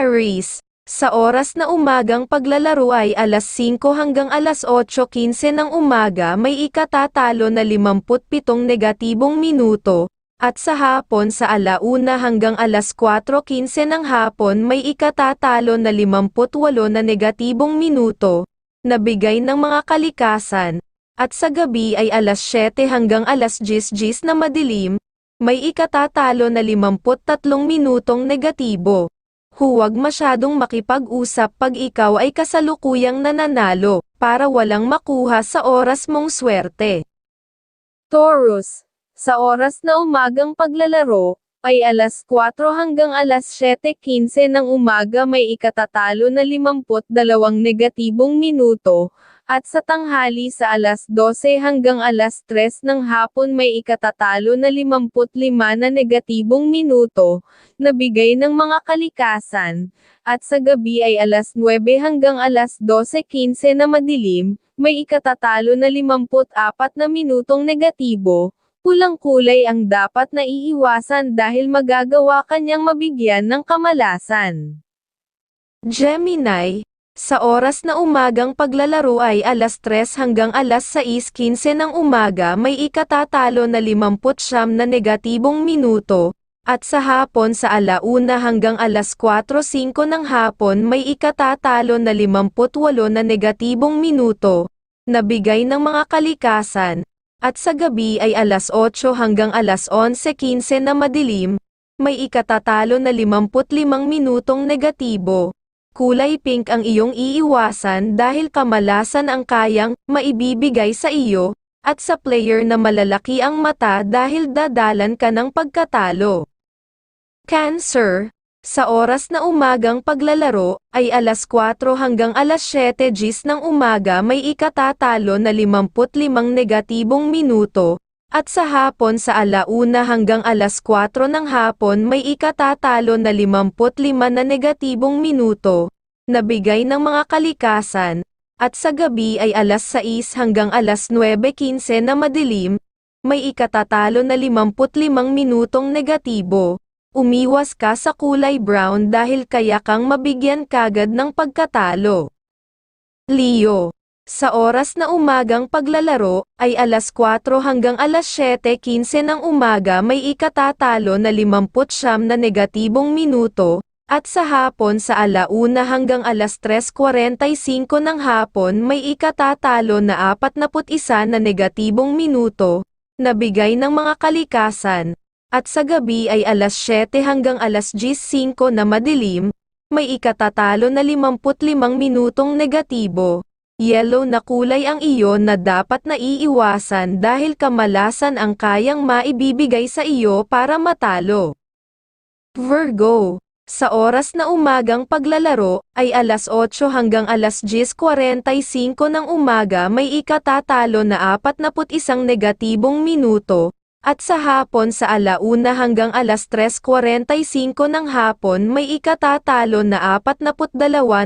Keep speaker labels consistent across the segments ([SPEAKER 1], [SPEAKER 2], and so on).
[SPEAKER 1] Aries, sa oras na umagang paglalaro ay alas 5 hanggang alas 8.15 ng umaga may ikatatalo na 57 negatibong minuto, at sa hapon sa alauna hanggang alas 4.15 ng hapon may ikatatalo na 58 na negatibong minuto, na bigay ng mga kalikasan, at sa gabi ay alas 7 hanggang alas 10 na madilim, may ikatatalo na 53 minutong negatibo. Huwag masyadong makipag-usap pag ikaw ay kasalukuyang nananalo, para walang makuha sa oras mong swerte.
[SPEAKER 2] Taurus, sa oras na umagang paglalaro, ay alas 4 hanggang alas 7.15 ng umaga may ikatatalo na 52 negatibong minuto, at sa tanghali sa alas 12 hanggang alas 3 ng hapon may ikatatalo na 55 na negatibong minuto, na bigay ng mga kalikasan, at sa gabi ay alas 9 hanggang alas 12.15 na madilim, may ikatatalo na 54 na minutong negatibo, pulang kulay ang dapat na iiwasan dahil magagawa kanyang mabigyan ng kamalasan.
[SPEAKER 1] Gemini, sa oras na umagang paglalaro ay alas 3 hanggang alas 6.15 ng umaga may ikatatalo na 59 na negatibong minuto, at sa hapon sa alauna hanggang alas 4.05 ng hapon may ikatatalo na 58 na negatibong minuto, na bigay ng mga kalikasan, at sa gabi ay alas 8 hanggang alas 11.15 na madilim, may ikatatalo na 55 minutong negatibo. Kulay pink ang iyong iiwasan dahil kamalasan ang kayang maibibigay sa iyo, at sa player na malalaki ang mata dahil dadalan ka ng pagkatalo. Cancer, sa oras na umagang paglalaro, ay alas 4 hanggang alas 7 gis ng umaga may ikatatalo na 55 negatibong minuto, at sa hapon sa alauna hanggang alas 4 ng hapon may ikatatalo na 55 na negatibong minuto, na bigay ng mga kalikasan, at sa gabi ay alas 6 hanggang alas 9.15 na madilim, may ikatatalo na 55 minutong negatibo. Umiwas ka sa kulay brown dahil kaya kang mabigyan kagad ng pagkatalo. Leo. Sa oras na umagang paglalaro, ay alas 4 hanggang alas 7.15 ng umaga may ikatatalo na 50 na negatibong minuto, at sa hapon sa alauna hanggang alas 3.45 ng hapon may ikatatalo na 41 na negatibong minuto, na bigay ng mga kalikasan, at sa gabi ay alas 7 hanggang alas 10.05 na madilim, may ikatatalo na 55 minutong negatibo. Yellow na kulay ang iyon na dapat na iiwasan dahil kamalasan ang kayang maibibigay sa iyo para matalo. Virgo, sa oras na umagang paglalaro, ay alas 8 hanggang alas 10.45 ng umaga may ikatatalo na 41 negatibong minuto, at sa hapon sa alauna hanggang alas 3.45 ng hapon may ikatatalo na 42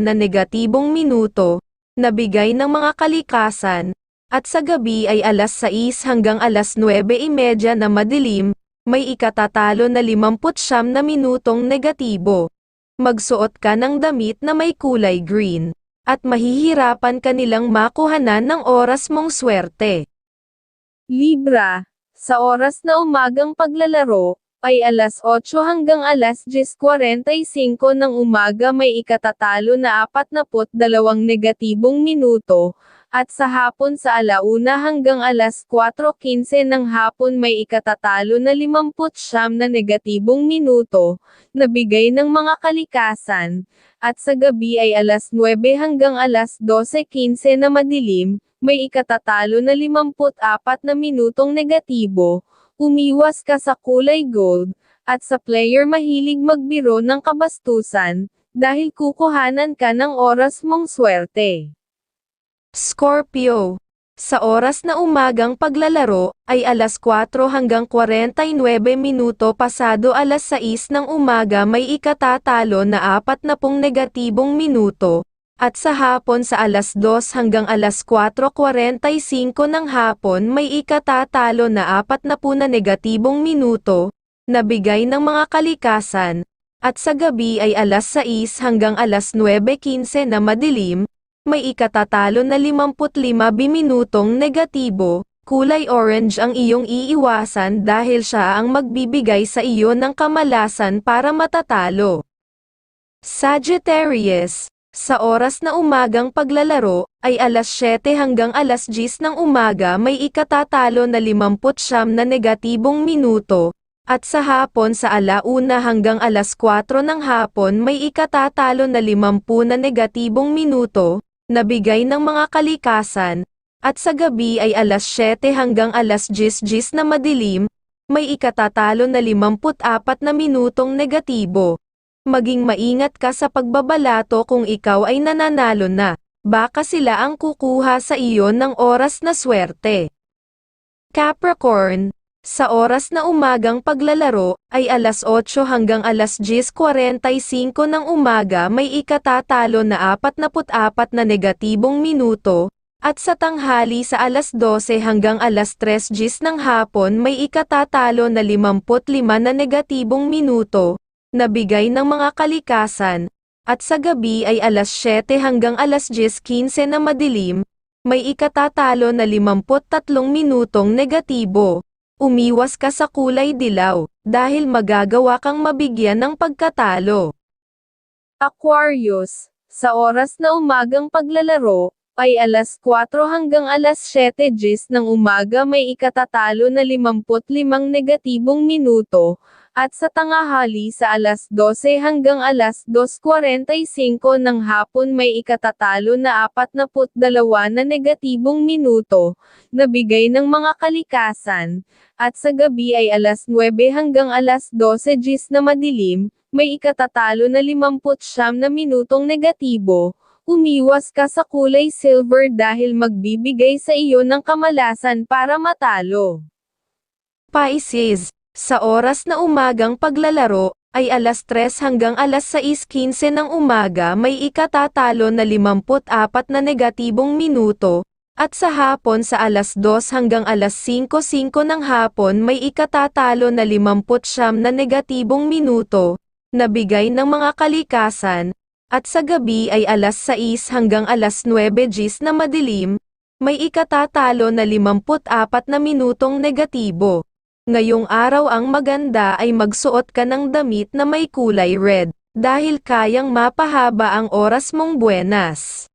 [SPEAKER 1] na negatibong minuto, na bigay ng mga kalikasan, at sa gabi ay alas 6 hanggang alas 9.30 na madilim, may ikatatalo na 59 na minutong negatibo. Magsuot ka ng damit na may kulay green, at mahihirapan ka nilang makuhanan ng oras mong swerte.
[SPEAKER 2] Libra, sa oras na umagang paglalaro, ay alas 8 hanggang alas 10.45 ng umaga may ikatatalo na 42 negatibong minuto, at sa hapon sa alauna hanggang alas 4.15 ng hapon may ikatatalo na 50 na negatibong minuto, na bigay ng mga kalikasan, at sa gabi ay alas 9 hanggang alas 12.15 na madilim, may ikatatalo na 54 na minutong negatibo, umiwas ka sa kulay gold, at sa player mahilig magbiro ng kabastusan, dahil kukuhanan ka ng oras mong swerte.
[SPEAKER 1] Scorpio. Sa oras na umagang paglalaro, ay alas 4 hanggang 49 minuto pasado alas 6 ng umaga may ikatatalo na 40 negatibong minuto, at sa hapon sa alas 2 hanggang alas 4.45 ng hapon may ikatatalo na 40 na negatibong minuto, na bigay ng mga kalikasan, at sa gabi ay alas 6 hanggang alas 9.15 na madilim, may ikatatalo na 55 biminutong negatibo, kulay orange ang iyong iiwasan dahil siya ang magbibigay sa iyo ng kamalasan para matatalo. Sagittarius, sa oras na umagang paglalaro, ay alas 7 hanggang alas 10 ng umaga may ikatatalo na 59 na negatibong minuto, at sa hapon sa alauna hanggang alas 4 ng hapon may ikatatalo na 50 na negatibong minuto, na bigay ng mga kalikasan, at sa gabi ay alas 7 hanggang alas 10 na madilim, may ikatatalo na 54 na minutong negatibo. Maging maingat ka sa pagbabalato kung ikaw ay nananalo na, baka sila ang kukuha sa iyo ng oras na swerte. Capricorn, sa oras na umagang paglalaro, ay alas 8 hanggang alas 10.45 ng umaga may ikatatalo na 44 na negatibong minuto, at sa tanghali sa alas 12 hanggang alas 3.10 ng hapon may ikatatalo na 55 na negatibong minuto, na bigay ng mga kalikasan, at sa gabi ay alas 7 hanggang alas 10.15 na madilim, may ikatatalo na 53 minutong negatibo. Umiwas ka sa kulay dilaw, dahil magagawa kang mabigyan ng pagkatalo.
[SPEAKER 2] Aquarius, sa oras na umagang paglalaro, ay alas 4 hanggang alas 7.10 ng umaga may ikatatalo na 55 negatibong minuto, at sa tangahali sa alas 12 hanggang alas 2.45 ng hapon may ikatatalo na 42 na negatibong minuto, na bigay ng mga kalikasan, at sa gabi ay alas 9 hanggang alas 12.10 na madilim, may ikatatalo na 50 na minutong negatibo, umiwas ka sa kulay silver dahil magbibigay sa iyo ng kamalasan para matalo.
[SPEAKER 1] Pisces, sa oras na umagang paglalaro, ay alas 3 hanggang alas 6.15 ng umaga may ikatatalo na 54 na negatibong minuto, at sa hapon sa alas 2 hanggang alas 5.05 ng hapon may ikatatalo na 50 na negatibong minuto, na bigay ng mga kalikasan, at sa gabi ay alas 6 hanggang alas 9.10 na madilim, may ikatatalo na 54 na minutong negatibo. Ngayong araw ang maganda ay magsuot ka ng damit na may kulay red, dahil kayang mapahaba ang oras mong buenas.